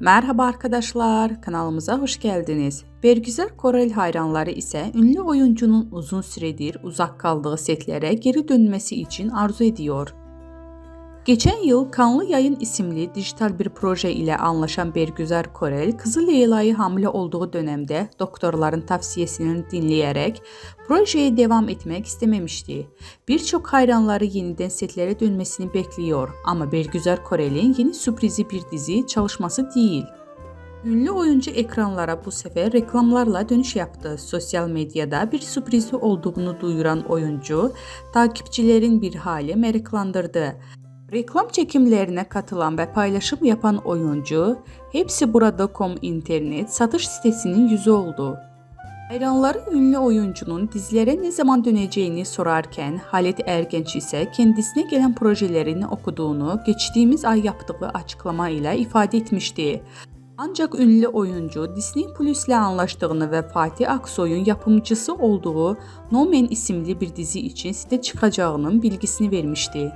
Merhaba arkadaşlar, kanalımıza hoş geldiniz. Bergüzar Korel hayranları ise ünlü oyuncunun uzun süredir uzak kaldığı setlere geri dönmesi için arzu ediyor. Geçen yıl Kanlı Yayın isimli dijital bir proje ile anlaşan Bergüzar Korel, kızı Leyla'yı hamile olduğu dönemde doktorların tavsiyesini dinleyerek projeye devam etmek istememişti. Birçok hayranları yeniden setlere dönmesini bekliyor ama Bergüzar Korel'in yeni sürprizi bir dizi çalışması değil. Ünlü oyuncu ekranlara bu sefer reklamlarla dönüş yaptı. Sosyal medyada bir sürprizi olduğunu duyuran oyuncu, takipçilerin bir hali meraklandırdı. Reklam çekimlerine katılan ve paylaşım yapan oyuncu, hepsi burada.com internet satış sitesinin yüzü oldu. Hayranları ünlü oyuncunun dizilere ne zaman döneceğini sorarken Halit Ergenç ise kendisine gelen projelerini okuduğunu geçtiğimiz ay yaptığı açıklama ile ifade etmişti. Ancak ünlü oyuncu Disney Plus ile anlaştığını ve Fatih Aksoy'un yapımcısı olduğu No Man isimli bir dizi için site çıkacağının bilgisini vermişti.